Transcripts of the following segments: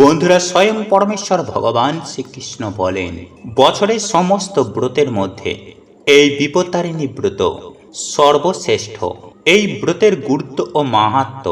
বন্ধুরা স্বয়ং পরমেশ্বর ভগবান শ্রীকৃষ্ণ বলেন, বছরের সমস্ত ব্রতের মধ্যে এই বিপত্তারিণী ব্রত সর্বশ্রেষ্ঠ। এই ব্রতের গুরুত্ব ও মাহাত্ম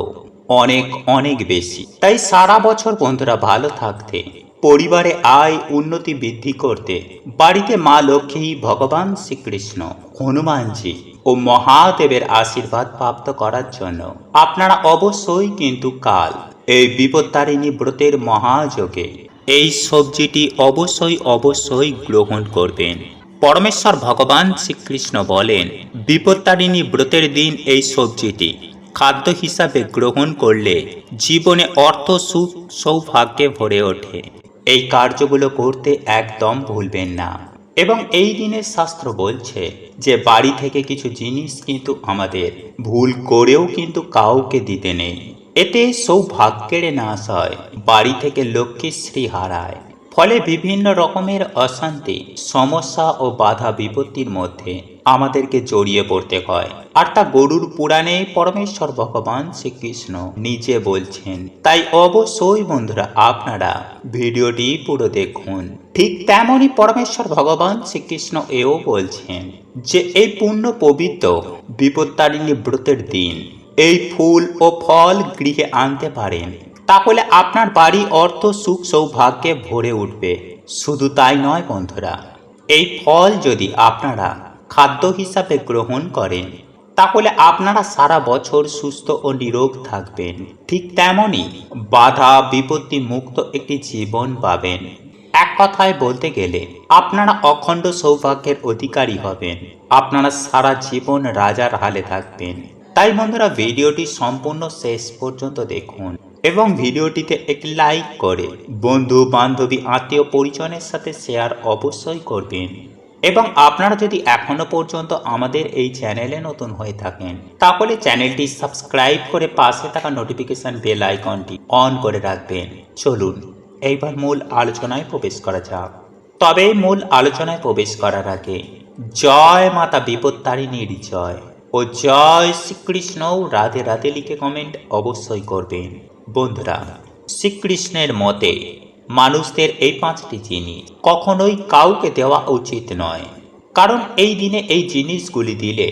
অনেক অনেক বেশি। তাই সারা বছর বন্ধুরা ভালো থাকতে, পরিবারে আয় উন্নতি বৃদ্ধি করতে, বাড়িতে মা লক্ষ্মী, ভগবান শ্রীকৃষ্ণ, হনুমানজি ও মহাদেবের আশীর্বাদ প্রাপ্ত করার জন্য আপনারা অবশ্যই কিন্তু কাল এই বিপত্তারিণী ব্রতের মহাযোগে এই সবজিটি অবশ্যই অবশ্যই গ্রহণ করবেন। পরমেশ্বর ভগবান শ্রীকৃষ্ণ বলেন বিপত্তারিণী ব্রতের দিন এই সবজিটি খাদ্য হিসাবে গ্রহণ করলে জীবনে অর্থ, সুখ, সৌভাগ্যে ভরে ওঠে। এই কার্যগুলো করতে একদম ভুলবেন না। এবং এই দিনের শাস্ত্র বলছে যে, বাড়ি থেকে কিছু জিনিস কিন্তু আমাদের ভুল করেও কিন্তু কাউকে দিতে নেই। এতে সৌভাগ্যের নাশ হয়। বাড়ি থেকে লক্ষ্মীশ্রী হারায়। ফলে বিভিন্ন রকমের অশান্তি, সমস্যা ও বাধা বিপত্তির মধ্যে আমাদেরকে জড়িয়ে পড়তে হয়। আর তা গরুর পুরাণে পরমেশ্বর ভগবান শ্রীকৃষ্ণ নিজে বলছেন। তাই অবশ্যই বন্ধুরা, আপনারা ভিডিওটি পুরো দেখুন। ঠিক তেমনই পরমেশ্বর ভগবান শ্রীকৃষ্ণ এও বলছেন যে, এই পূর্ণ পবিত্র বিপত্তারিণী ব্রতের দিন এই ফুল ও ফল গৃহে আনতে পারেন। তাহলে আপনার বাড়ি অর্থ, সুখ, সৌভাগ্যে ভরে উঠবে। শুধু তাই নয় বন্ধুরা, এই ফল যদি আপনারা খাদ্য হিসাবে গ্রহণ করেন, তাহলে আপনারা সারা বছর সুস্থ ও নিরোগ থাকবেন। ঠিক তেমনই বাধা বিপত্তি মুক্ত একটি জীবন পাবেন। এক কথায় বলতে গেলে, আপনারা অখণ্ড সৌভাগ্যের অধিকারী হবেন। আপনারা সারা জীবন রাজার হালে থাকবেন। তাই বন্ধুরা ভিডিওটি সম্পূর্ণ শেষ পর্যন্ত দেখুন এবং ভিডিওটিতে একটি লাইক করে বন্ধু, বান্ধবী, আত্মীয় পরিজনের সাথে শেয়ার অবশ্যই করবেন। এবং আপনারা যদি এখনও পর্যন্ত আমাদের এই চ্যানেলে নতুন হয়ে থাকেন, তাহলে চ্যানেলটি সাবস্ক্রাইব করে পাশে থাকা নোটিফিকেশন বেল আইকনটি অন করে রাখবেন। চলুন, এইবার মূল আলোচনায় প্রবেশ করা যাক। তবে মূল আলোচনায় প্রবেশ করার আগে জয় মাতা বিপত্তারিণীর জয়। ও জয় শ্রীকৃষ্ণ রাধে রাধে লিখে কমেন্ট অবশ্যই করবেন। বন্ধুরা, শ্রীকৃষ্ণের মতে মানুষদের এই পাঁচটি জিনিস কখনোই কাউকে দেওয়া উচিত নয়। কারণ এই দিনে এই জিনিসগুলি দিলে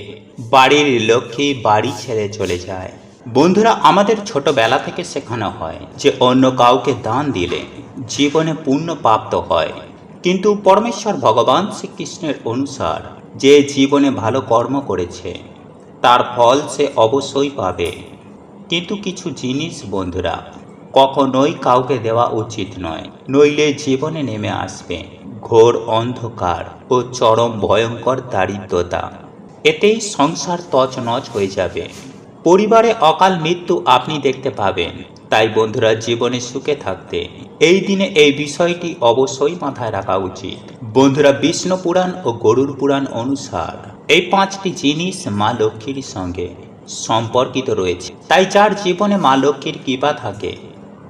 বাড়ির লক্ষ্মী বাড়ি ছেড়ে চলে যায়। বন্ধুরা, আমাদের ছোটবেলা থেকে শেখানো হয় যে অন্য কাউকে দান দিলে জীবনে পুণ্য প্রাপ্ত হয়। কিন্তু পরমেশ্বর ভগবান শ্রীকৃষ্ণের অনুসার যে জীবনে ভালো কর্ম করেছে তার ফল সে অবশ্যই পাবে। কিন্তু কিছু জিনিস, বন্ধুরা, কখনোই কাউকে দেওয়া উচিত নয়। নইলে জীবনে নেমে আসবে ঘোর অন্ধকার ও চরম ভয়ঙ্কর দারিদ্রতা। এতেই সংসার তছনছ হয়ে যাবে। পরিবারে অকাল মৃত্যু আপনি দেখতে পাবেন। তাই, বন্ধুরা, জীবনে সুখে থাকতে এই দিনে এই বিষয়টি অবশ্যই মাথায় রাখা উচিত। বন্ধুরা, বিষ্ণু পুরাণ ও গরুর পুরাণ অনুসার এই পাঁচটি জিনিস মা লক্ষ্মীর সঙ্গে সম্পর্কিত রয়েছে। তাই যার জীবনে মা লক্ষ্মীর কৃপা থাকে,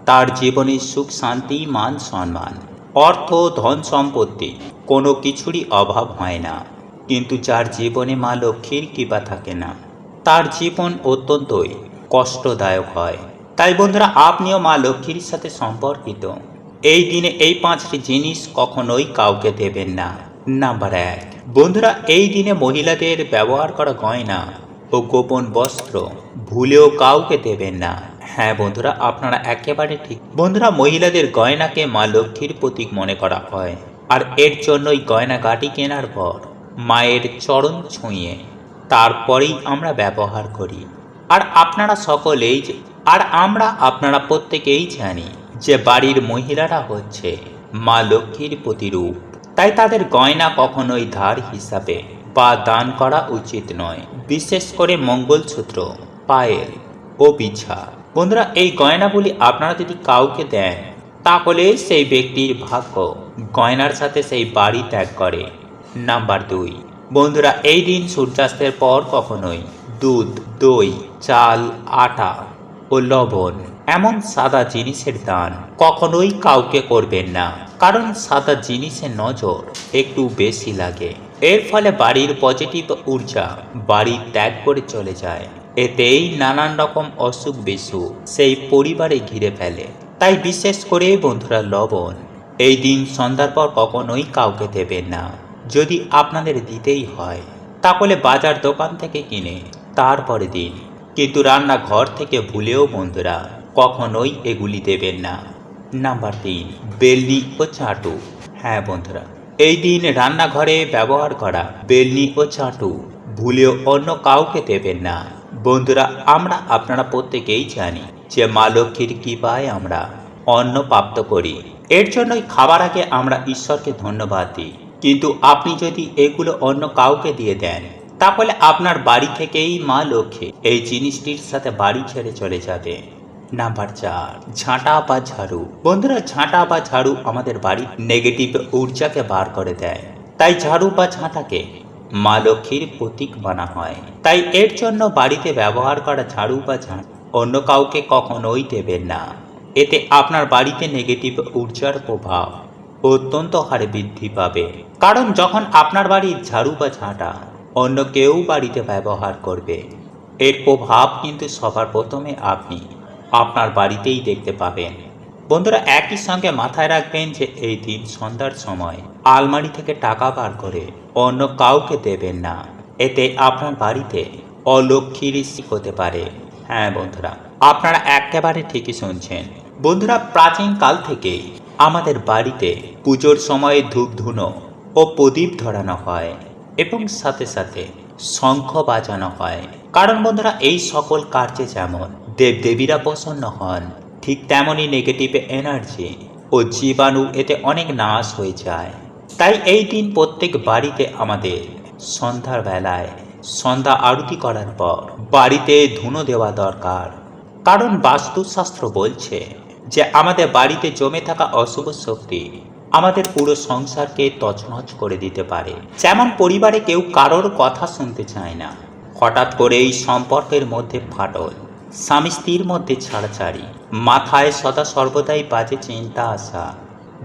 তার জীবনে সুখ, শান্তি, মান সম্মান, অর্থ, ধন সম্পত্তি কোনো কিছুরই অভাব হয় না। কিন্তু যার জীবনে মা লক্ষ্মীর কৃপা থাকে না, তার জীবন অত্যন্তই কষ্টদায়ক হয়। তাই বন্ধুরা, আপনিও মা লক্ষ্মীর সাথে সম্পর্কিত। এই দিনে এই পাঁচটি জিনিস কখনোই কাউকে দেবেন না। নাম্বার এক বন্ধুরা, এই দিনে মহিলাদের ব্যবহার করা গয়না ও গোপন বস্ত্র ভুলেও কাউকে দেবেন না। হ্যাঁ বন্ধুরা, আপনারা একেবারে ঠিক। বন্ধুরা, মহিলাদের গয়নাকে মা লক্ষ্মীর প্রতীক মনে করা হয়। আর এর জন্যই গয়না গাটি কেনার পর মায়ের চরণ ছুঁয়ে তারপরেই আমরা ব্যবহার করি। আর আপনারা সকলেই আর আমরা, আপনারা প্রত্যেকেই জানি যে বাড়ির মহিলারা হচ্ছে মা লক্ষ্মীর প্রতিরূপ। তাই তাদের গয়না কখনোই ধার হিসাবে বা দান করা উচিত নয়, বিশেষ করে মঙ্গলসূত্র, পায়েল ও বিছা। বন্ধুরা, এই গয়নাগুলি আপনারা যদি কাউকে দেন, তাহলে সেই ব্যক্তির ভাগ্য গয়নার সাথে সেই বাড়ি ত্যাগ করে। নাম্বার দুই, বন্ধুরা, এই দিন সূর্যাস্তের পর কখনোই দুধ, দই, চাল, আটা ও লবণ এমন সাদা জিনিসের দান কখনোই কাউকে করবেন না। কারণ সাদা জিনিসের নজর একটু বেশি লাগে। এর ফলে বাড়ির পজিটিভ ঊর্জা বাড়ি ত্যাগ করে চলে যায়। এতেই নানান রকম অসুখ বিসুখ সেই পরিবারে ঘিরে ফেলে। তাই বিশেষ করে বন্ধুরা লবণ, এই দিন সন্ধ্যার পর কখনোই কাউকে দেবেন না। যদি আপনাদের দিতেই হয়, তাহলে বাজার দোকান থেকে কিনে তারপরে দিন। কিন্তু রান্না ঘর থেকে ভুলেও বন্ধুরা কখনোই এগুলি দেবেন না। নাম্বার তিন, বেলনি ও চাটু হ্যাঁ বন্ধুরা, এই দিন রান্নাঘরে ব্যবহার করা বেলনি ও চাটু ভুলেও অন্য কাউকে দেবেন না। বন্ধুরা, আমরা আপনারা প্রত্যেকেই জানি যে মা লক্ষ্মীর কৃপায় আমরা অন্ন প্রাপ্ত করি। এর জন্যই খাবার আগে আমরা ঈশ্বরকে ধন্যবাদ দিই। কিন্তু আপনি যদি এগুলো অন্য কাউকে দিয়ে দেন, তাহলে আপনার বাড়ি থেকেই মা লক্ষ্মী এই জিনিসটির সাথে বাড়ি ছেড়ে চলে যাবে। নাম্বার চার, ঝাঁটা বা ঝাড়ু। বন্ধুরা, ঝাঁটা বা ঝাড়ু আমাদের বাড়ির নেগেটিভ ঊর্জাকে বার করে দেয়। তাই ঝাড়ু বা ঝাঁটাকে মা লক্ষ্মীর প্রতীক মানা হয়। তাই এর জন্য বাড়িতে ব্যবহার করা ঝাড়ু বা ঝাঁট অন্য কাউকে কখনোই দেবেন না। এতে আপনার বাড়িতে নেগেটিভ ঊর্জার প্রভাব অত্যন্ত হারে বৃদ্ধি পাবে। কারণ যখন আপনার বাড়ির ঝাড়ু বা ঝাঁটা অন্য কেউ বাড়িতে ব্যবহার করবে, এর প্রভাব কিন্তু সবার প্রথমে আপনি। আপনার বাড়িতেই দেখতে পাবেন। বন্ধুরা, একই সঙ্গে মাথায় রাখবেন যে এই দিন সন্ধ্যার সময় আলমারি থেকে টাকা বার করে অন্য কাউকে দেবেন না। এতে আপনার বাড়িতে অলক্ষীর হতে পারে। হ্যাঁ বন্ধুরা, আপনারা একেবারে ঠিকই শুনছেন। বন্ধুরা, প্রাচীন কাল থেকেই আমাদের বাড়িতে পুজোর সময়ে ধূপ ধুনো ও প্রদীপ ধরানো হয় এবং সাথে সাথে শঙ্খ বাজানো হয়। কারণ বন্ধুরা, এই সকল কার্যে যেমন দেবদেবীরা প্রসন্ন হন, ঠিক তেমনই নেগেটিভ এনার্জি ও জীবাণু এতে অনেক নাশ হয়ে যায়। তাই এই দিন প্রত্যেক বাড়িতে আমাদের সন্ধ্যার বেলায় সন্ধ্যা আরতি করার পর বাড়িতে ধুনো দেওয়া দরকার। কারণ বাস্তুশাস্ত্র বলছে যে আমাদের বাড়িতে জমে থাকা অশুভ শক্তি আমাদের পুরো সংসারকে তছনছ করে দিতে পারে। যেমন পরিবারে কেউ কারোর কথা শুনতে চায় না। হঠাৎ করে এই সম্পর্কের মধ্যে ফাটল। স্বামী স্ত্রীর মধ্যে ছাড়াছাড়ি। মাথায় সদা সর্বদাই বাজে চিন্তা আসা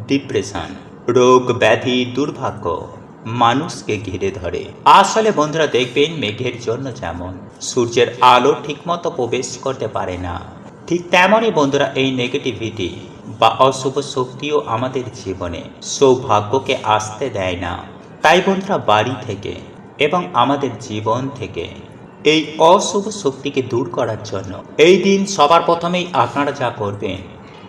ডিপ্রেশন রোগ, ব্যাধি, দুর্ভাগ্য, মানুষকে ঘিরে ধরে। আসলে বন্ধুরা, দেখবেন মেঘের জন্য যেমন, সূর্যের আলো ঠিকমতো প্রবেশ করতে পারে না। ঠিক তেমনই বন্ধুরা, এই নেগেটিভিটি বা অশুভ শক্তিও আমাদের জীবনে সৌভাগ্যকে আসতে দেয় না। তাই বন্ধুরা, বাড়ি থেকে এবং আমাদের জীবন থেকে এই অশুভ শক্তিকে দূর করার জন্য। এই দিন সবার প্রথমেই আপনারা যা করবেন,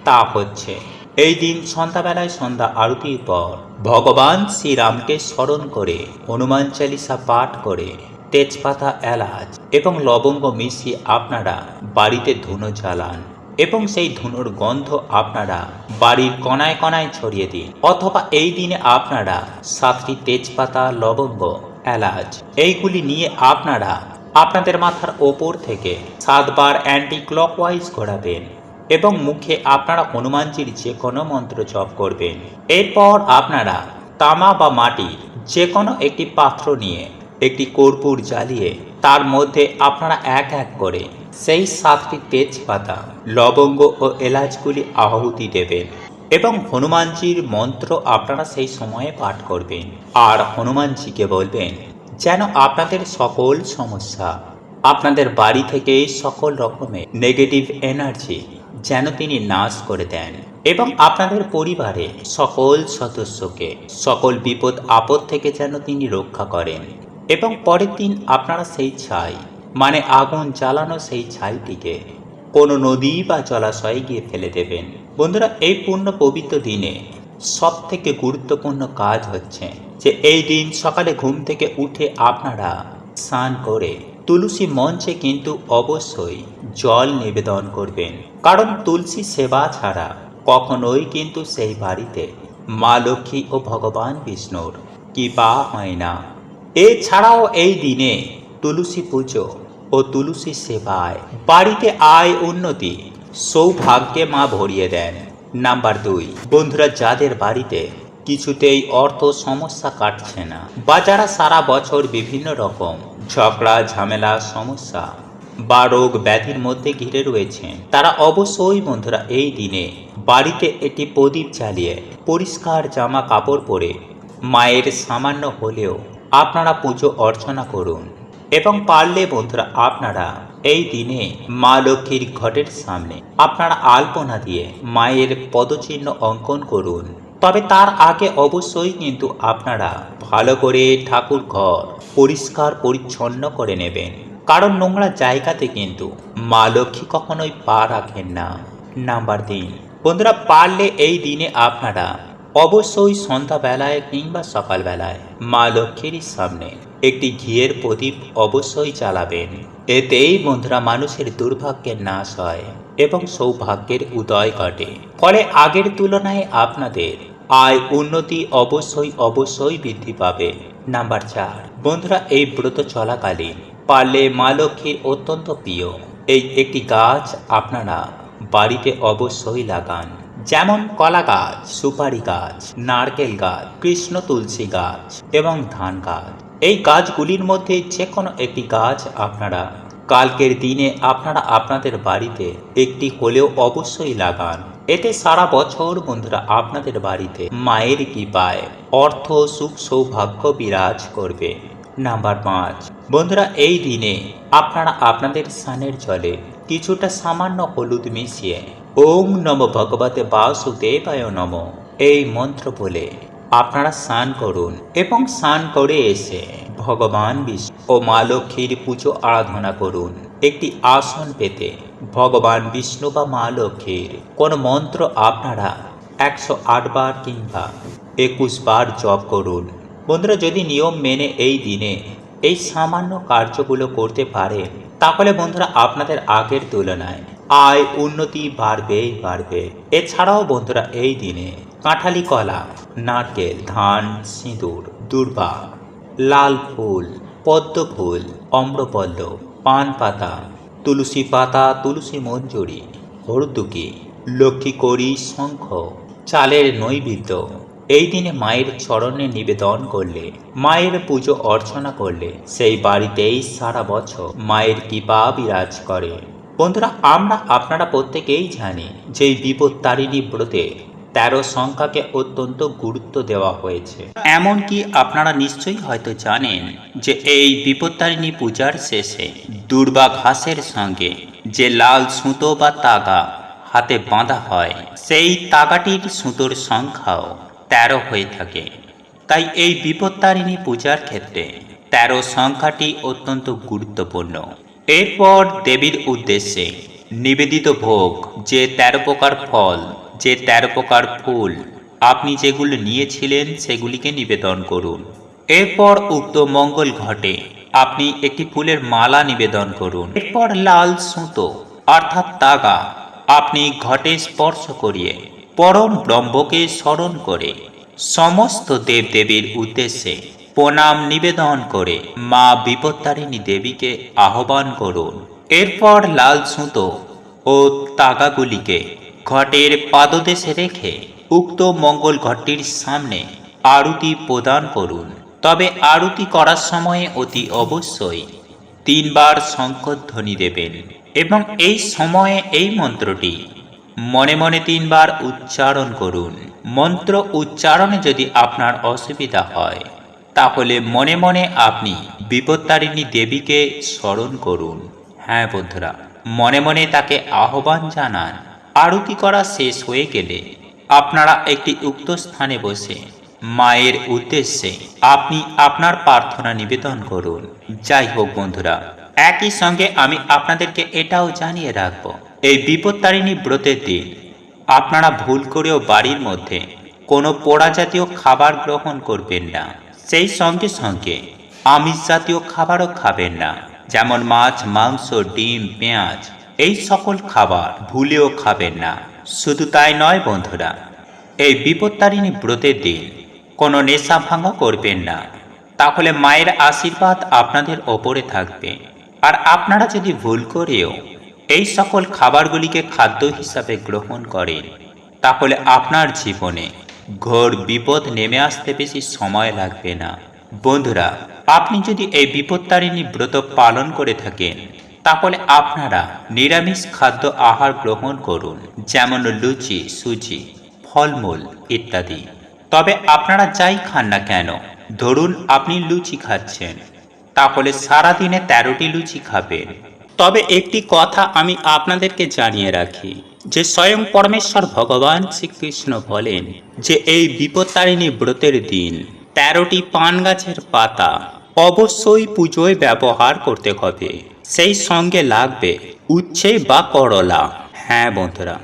তা হচ্ছে, এই দিন সন্ধ্যাবেলায় সন্ধ্যা আরতির পর ভগবান শ্রীরামকে স্মরণ করে, হনুমান চালিসা পাঠ করে, তেজপাতা এলাচ এবং লবঙ্গ মিশিয়ে আপনারা বাড়িতে ধুনো জ্বালান এবং সেই ধুনোর গন্ধ আপনারা বাড়ির কণায় কণায় ছড়িয়ে দিন। অথবা এই দিনে আপনারা সাতটি তেজপাতা, লবঙ্গ, এলাচ, এইগুলি নিয়ে আপনারা আপনাদের মাথার ওপর থেকে সাতবার অ্যান্টি ক্লকওয়াইজ ঘোরাবেন এবং মুখে আপনারা হনুমানজির যে কোনো মন্ত্র জপ করবেন। এরপর আপনারা তামা বা মাটি যে কোনো একটি পাত্র নিয়ে একটি কর্পূর জ্বালিয়ে তার মধ্যে আপনারা এক এক করে সেই সাতটি তেজপাতা, লবঙ্গ ও এলাচগুলি আহুতি দেবেন এবং হনুমানজির মন্ত্র আপনারা সেই সময়ে পাঠ করবেন। আর হনুমানজিকে বলবেন যেন আপনাদের সকল সমস্যা, আপনাদের বাড়ি থেকে সকল রকমের নেগেটিভ এনার্জি যেন তিনি নাশ করে দেন এবং আপনাদের পরিবারে সকল সদস্যকে, সকল বিপদ আপদ থেকে যেন তিনি রক্ষা করেন এবং পরের দিন আপনারা সেই ছাই মানে আগুন জ্বালানো সেই ছাইটিকে কোনো নদী বা জলাশয়ে গিয়ে ফেলে দেবেন। বন্ধুরা, এই পূর্ণ পবিত্র দিনে সব থেকে গুরুত্বপূর্ণ কাজ হচ্ছে যে এই দিন সকালে ঘুম থেকে উঠে আপনারা স্নান করে তুলসী মঞ্চে কিন্তু অবশ্যই জল নিবেদন করবেন। কারণ তুলসী সেবা ছাড়া কখনোই কিন্তু সেই বাড়িতে মা লক্ষ্মী ও ভগবান বিষ্ণুর কৃপা হয় না। এছাড়াও এই দিনে তুলসী পুজো ও তুলসী সেবায় বাড়িতে আয় উন্নতি সৌভাগ্যে মা ভরিয়ে দেন। নাম্বার দুই, বন্ধুরা, যাদের বাড়িতে কিছুতেই অর্থ সমস্যা কাটছে না। বা যারা সারা বছর বিভিন্ন রকম ঝগড়া, ঝামেলা, সমস্যা বা রোগ ব্যাধির মধ্যে ঘিরে রয়েছে। তারা অবশ্যই বন্ধুরা এই দিনে বাড়িতে এটি প্রদীপ জ্বালিয়ে পরিষ্কার জামা কাপড় পরে মায়ের সামান্য হলেও আপনারা পুজো অর্চনা করুন এবং পারলে বন্ধুরা আপনারা এই দিনে মা লক্ষ্মীর ঘটের সামনে আপনারা আলপনা দিয়ে মায়ের পদচিহ্ন অঙ্কন করুন। তবে তার আগে অবশ্যই কিন্তু আপনারা ভালো করে ঠাকুর ঘর পরিষ্কার পরিচ্ছন্ন করে নেবেন। কারণ নোংরা জায়গাতে কিন্তু মা লক্ষ্মী কখনোই পা রাখেন না। নাম্বার তিন, বন্ধুরা, পারলে এই দিনে আপনারা অবশ্যই সন্ধ্যাবেলায় কিংবা সকালবেলায় মা লক্ষ্মীর সামনে একটি ঘিয়ের প্রদীপ অবশ্যই চালাবেন এতেই বন্ধুরা, মানুষের দুর্ভাগ্যের নাশ হয়। এবং সৌভাগ্যের উদয় ঘটে। ফলে আগের তুলনায় আপনাদের আয় উন্নতি অবশ্যই অবশ্যই বৃদ্ধি পাবে। নাম্বার চার, বন্ধুরা, এই ব্রত চলাকালীন পারলে মা লক্ষ্মীর অত্যন্ত প্রিয়। এই একটি গাছ আপনারা বাড়িতে অবশ্যই লাগান। যেমন কলা গাছ, সুপারি গাছ, নারকেল গাছ, কৃষ্ণ তুলসী গাছ এবং ধান গাছ। এই গাছগুলির মধ্যে যে কোনো একটি গাছ আপনারা কালকের দিনে আপনারা আপনাদের বাড়িতে একটি হলেও অবশ্যই লাগান। এতে সারা বছর বন্ধুরা আপনাদের বাড়িতে মায়ের কৃপায় অর্থ, সুখ, সৌভাগ্য বিরাজ করবে। নাম্বার পাঁচ, বন্ধুরা এই দিনে আপনারা আপনাদের স্নানের জলে কিছুটা সামান্য হলুদ মিশিয়ে ওম নম ভগবতে বাসুদেবায় নম এই মন্ত্র বলে আপনারা স্নান করুন এবং স্নান করে এসে ভগবান বিষ্ণু ও মা লক্ষ্মীর পুজো আরাধনা করুন। একটি আসন পেতে ভগবান বিষ্ণু বা মা লক্ষ্মীর কোন মন্ত্র আপনারা একশো বার কিংবা একুশ বার জপ করুন। বন্ধুরা, যদি নিয়ম মেনে এই দিনে এই সামান্য কার্যগুলো করতে পারেন, তাহলে বন্ধুরা আপনাদের আগের তুলনায় আয় উন্নতি বাড়বেই বাড়বে। এছাড়াও বন্ধুরা, এই দিনে কাঁঠালি কলা, নারকেল, ধান, সিঁদুর, দুর্বা, লাল ফুল পদ্ম ফুল অম্রপল্লব পান পাতা, তুলসী পাতা, তুলসী মঞ্জুরি, হরদুকি, লক্ষ্মী করি শঙ্খ, চালের নৈবেদ্য। এই দিনে মায়ের চরণে নিবেদন করলে, মায়ের পুজো অর্চনা করলে, সেই বাড়িতেই সারা বছর মায়ের কৃপা বিরাজ করে। বন্ধুরা, আমরা, আপনারা প্রত্যেকেই জানি যে এই বিপত্তারিণী ব্রতে তেরো সংখ্যাকে অত্যন্ত গুরুত্ব দেওয়া হয়েছে। এমনকি আপনারা নিশ্চয়ই হয়তো জানেন যে এই বিপত্তারিণী পূজার শেষে দুর্বা ঘাসের সঙ্গে যে লাল সুতো বা তাগা হাতে বাঁধা হয়, সেই তাগাটির সুতোর সংখ্যাও তেরো হয়ে থাকে। তাই এই বিপত্তারিণী পূজার ক্ষেত্রে তেরো সংখ্যাটি অত্যন্ত গুরুত্বপূর্ণ। এরপর দেবীর উদ্দেশ্যে নিবেদিত ভোগ যে তেরো প্রকার ফল যে তেরো প্রকার ফুল আপনি যেগুলো নিয়েছিলেন সেগুলিকে নিবেদন করুন। এরপর উক্ত মঙ্গল ঘটে, আপনি একটি ফুলের মালা নিবেদন করুন। এরপর লাল সুতো, অর্থাৎ তাগা, আপনি ঘটে স্পর্শ করিয়ে, পরম ব্রহ্মকে স্মরণ করে, সমস্ত দেবদেবীর উদ্দেশ্যে প্রণাম নিবেদন করে মা বিপত্তারিণী দেবীকে আহ্বান করুন। এরপর লাল সুতো ও তাগাগুলিকে ঘটের পাদদেশে রেখে উক্ত মঙ্গল ঘটটির সামনে আরতি প্রদান করুন। তবে আরতি করার সময়ে অতি অবশ্যই তিনবার শঙ্করধ্বনি দেবেন এবং এই সময়ে এই মন্ত্রটি মনে মনে তিনবার উচ্চারণ করুন। মন্ত্র উচ্চারণে যদি আপনার অসুবিধা হয়, তাহলে মনে মনে আপনি বিপত্তারিণী দেবীকে স্মরণ করুন। হ্যাঁ বন্ধুরা, মনে মনে তাকে আহ্বান জানান। আরতি করা শেষ হয়ে গেলে আপনারা একটি উক্ত স্থানে বসে মায়ের উদ্দেশ্যে আপনি আপনার প্রার্থনা নিবেদন করুন। যাই হোক বন্ধুরা, একই সঙ্গে আমি আপনাদেরকে এটাও জানিয়ে রাখব, এই বিপত্তারিণী ব্রতের দিন আপনারা ভুল করেও বাড়ির মধ্যে কোনো পোড়া জাতীয় খাবার গ্রহণ করবেন না। সেই সঙ্গে সঙ্গে আমিষ জাতীয় খাবারও খাবেন না, যেমন মাছ, মাংস, ডিম, পেঁয়াজ এই সকল খাবার ভুলেও খাবেন না। শুধু তাই নয় বন্ধুরা, এই বিপত্তারিণী ব্রতের দিন কোনো নেশা ভাঙা করবেন না। তাহলে মায়ের আশীর্বাদ আপনাদের ওপরে থাকবে। আর আপনারা যদি ভুল করেও এই সকল খাবারগুলিকে খাদ্য হিসাবে গ্রহণ করেন, তাহলে আপনার জীবনে ঘোর বিপদ নেমে আসতে বেশি সময় লাগবে না। বন্ধুরা, আপনি যদি এই বিপত্তারিণী ব্রত পালন করে থাকেন তাহলে আপনারা নিরামিষ খাদ্য আহার গ্রহণ করুন, যেমন লুচি, সুজি, ফলমূল ইত্যাদি। তবে আপনারা যাই খান না কেন, ধরুন আপনি লুচি খাচ্ছেন, তাহলে সারাদিনে তেরোটি লুচি খাবেন। তবে একটি কথা আমি আপনাদেরকে জানিয়ে রাখি, যে স্বয়ং পরমেশ্বর ভগবান শ্রীকৃষ্ণ বলেন যে এই বিপত্তারিণী ব্রতের দিন তেরোটি পান গাছের পাতা অবশ্যই পুজোয় ব্যবহার করতে হবে। সেই সঙ্গে লাগবে উচ্ছে বা করলা। হ্যাঁ বন্ধুরা,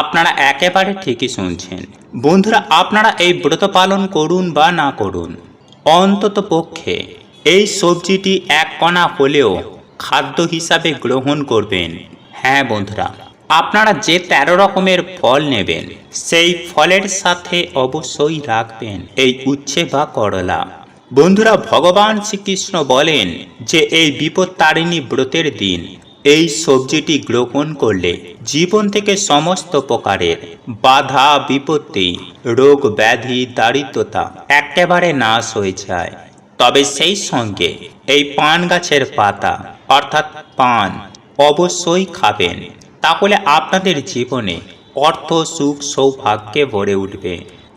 আপনারা একেবারে ঠিকই শুনছেন। বন্ধুরা, আপনারা এই ব্রত পালন করুন বা না করুন, অন্তত পক্ষে এই সবজিটি এক কণা হলেও খাদ্য হিসাবে গ্রহণ করবেন। হ্যাঁ বন্ধুরা, আপনারা যে তেরো রকমের ফল নেবেন, সেই ফলের সাথে অবশ্যই রাখবেন এই উচ্ছে বা করলা। বন্ধুরা, ভগবান শ্রীকৃষ্ণ বলেন যে এই বিপত্তারিণী ব্রতের দিন, এই সবজিটি গ্রহণ করলে জীবন থেকে সমস্ত প্রকারের বাধা, বিপত্তি, রোগ, ব্যাধি, দারিদ্রতা একেবারে নাশ হয়ে যায়। তবে সেই সঙ্গে এই পান গাছের পাতা, অর্থাৎ পান, অবশ্যই খাবেন। তাহলে আপনাদের জীবনে অর্থ, সুখ, সৌভাগ্যে ভরে উঠবে।